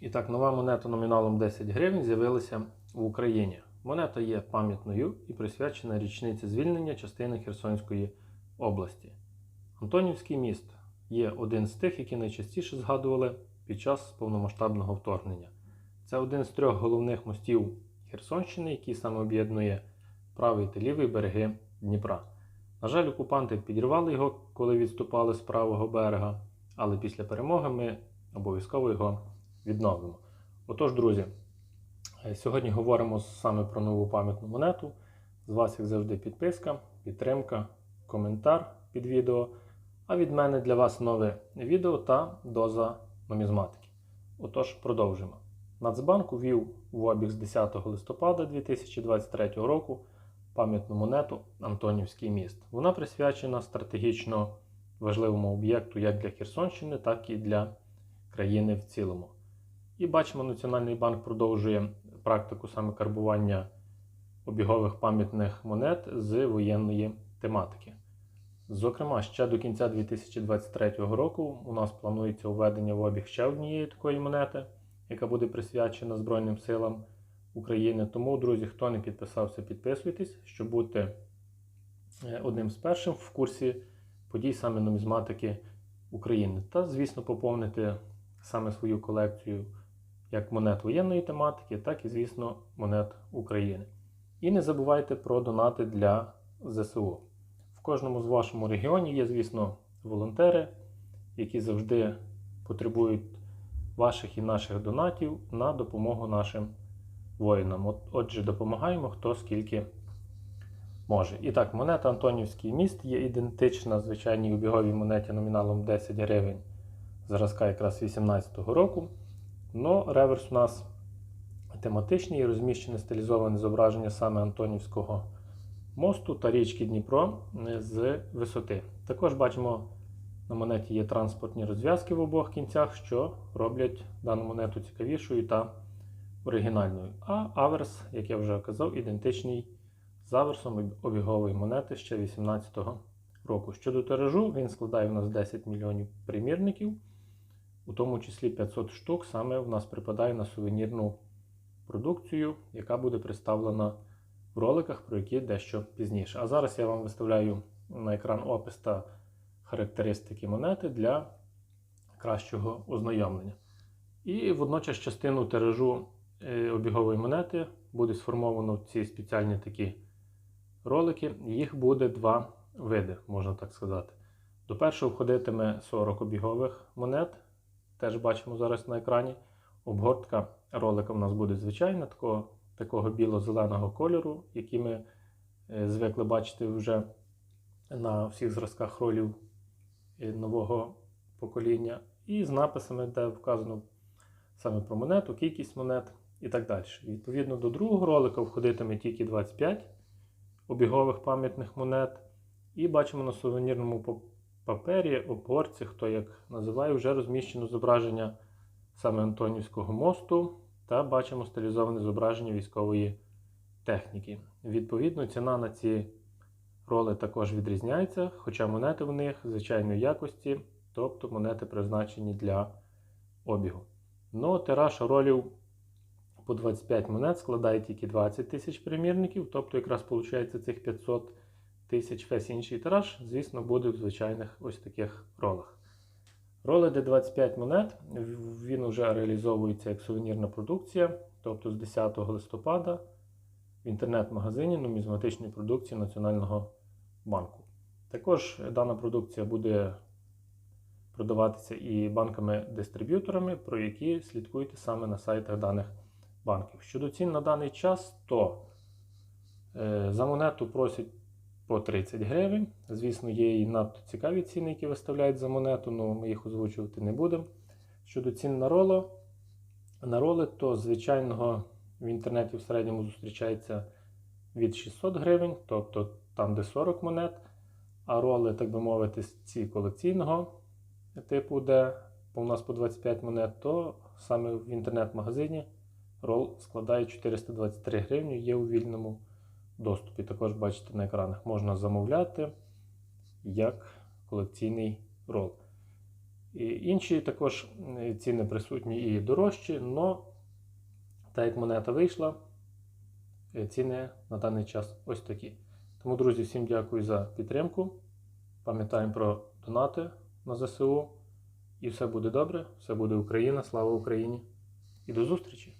І так, нова монета номіналом 10 гривень з'явилася в Україні. Монета є пам'ятною і присвячена річниці звільнення частини Херсонської області. Антонівський міст є один з тих, які найчастіше згадували під час повномасштабного вторгнення. Це один з трьох головних мостів Херсонщини, який саме об'єднує правий та лівий береги Дніпра. На жаль, окупанти підірвали його, коли відступали з правого берега, але після перемоги ми обов'язково його відновимо. Отож, друзі, е, сьогодні говоримо саме про нову пам'ятну монету. З вас, як завжди, підписка, підтримка, коментар під відео. А від мене для вас нове відео та доза нумізматики. Отож, продовжимо. Нацбанк увів в обіг з 10 листопада 2023 року пам'ятну монету Антонівський міст. Вона присвячена стратегічно важливому об'єкту як для Херсонщини, так і для країни в цілому. І бачимо, Національний банк продовжує практику саме карбування обігових пам'ятних монет з воєнної тематики. Зокрема, ще до кінця 2023 року у нас планується введення в обіг ще однієї такої монети, яка буде присвячена Збройним силам України. Тому, друзі, хто не підписався, підписуйтесь, щоб бути е, одним з першим в курсі подій саме нумізматики України. Та, звісно, поповнити саме свою колекцію як монет воєнної тематики, так і, звісно, монет України. І не забувайте про донати для ЗСУ. В кожному з вашому регіоні є, звісно, волонтери, які завжди потребують ваших і наших донатів на допомогу нашим воїнам. От, Отже, допомагаємо хто скільки може. І так, монета Антонівський міст є ідентична звичайній обіговій монеті номіналом 10 гривень зразка якраз 18-го року. Но реверс у нас тематичний і розміщене стилізоване зображення саме Антонівського мосту та річки Дніпро з висоти. Також бачимо, на монеті є транспортні розв'язки в обох кінцях, що роблять дану монету цікавішою та оригінальною. А аверс, як я вже казав, ідентичний з аверсом обігової монети ще 18-го року. Щодо тиражу, він складає у нас 10 мільйонів примірників, у тому числі 500 штук саме в нас припадає на сувенірну продукцію, яка буде представлена в роликах, про які дещо пізніше. А зараз я вам виставляю на екран опис та характеристики монети для кращого ознайомлення. І водночас частину тиражу е, обігової монети буде сформовано ці спеціальні такі ролики. Їх буде два види, можна так сказати. До першого входитиме 40 обігових монет. Теж бачимо зараз на екрані. Обгортка ролика у нас буде звичайна, такого такого біло-зеленого кольору, який ми е, звикли бачити вже на всіх зразках ролів е, нового покоління. І з написами, де вказано саме про монету, кількість монет і так далі. Відповідно до другого ролика входитиме тільки 25 обігових пам'ятних монет. І бачимо на сувенірному папері, обгорці, хто як називає, вже розміщено зображення саме Антонівського мосту та бачимо стилізоване зображення військової техніки. Відповідно, ціна на ці роли також відрізняється, хоча монети в них звичайної якості, тобто монети призначені для обігу. Ну, тираж ролів по 25 монет складає тільки 20 тисяч примірників, тобто якраз виходить цих 500 тисяч весь інший тираж, звісно, буде в звичайних ось таких ролах. Роли D25 монет, він вже реалізовується як сувенірна продукція, тобто з 10 листопада в інтернет-магазині нумізматичної продукції Національного банку. Також дана продукція буде продаватися і банками-дистриб'юторами, про які слідкуйте саме на сайтах даних банків. Щодо цін на даний час, то е, за монету просять по 30 гривень. Звісно, є і надто цікаві ціни, які виставляють за монету, але ми їх озвучувати не будемо. Щодо цін на роло, на роли, то звичайного в інтернеті в середньому зустрічається від 600 гривень, тобто там, де 40 монет. А роли, так би мовити, ці колекційного типу, де у нас по 25 монет, то саме в інтернет-магазині рол складає 423 гривні, є у вільному доступі. Також бачите на екранах можна замовляти як колекційний рол. І інші також е, ціни присутні і дорожчі, але так як монета вийшла, е, ціни на даний час ось такі. Тому, друзі, всім дякую за підтримку. Пам'ятаємо про донати на ЗСУ. І все буде добре, все буде Україна, слава Україні. І до зустрічі!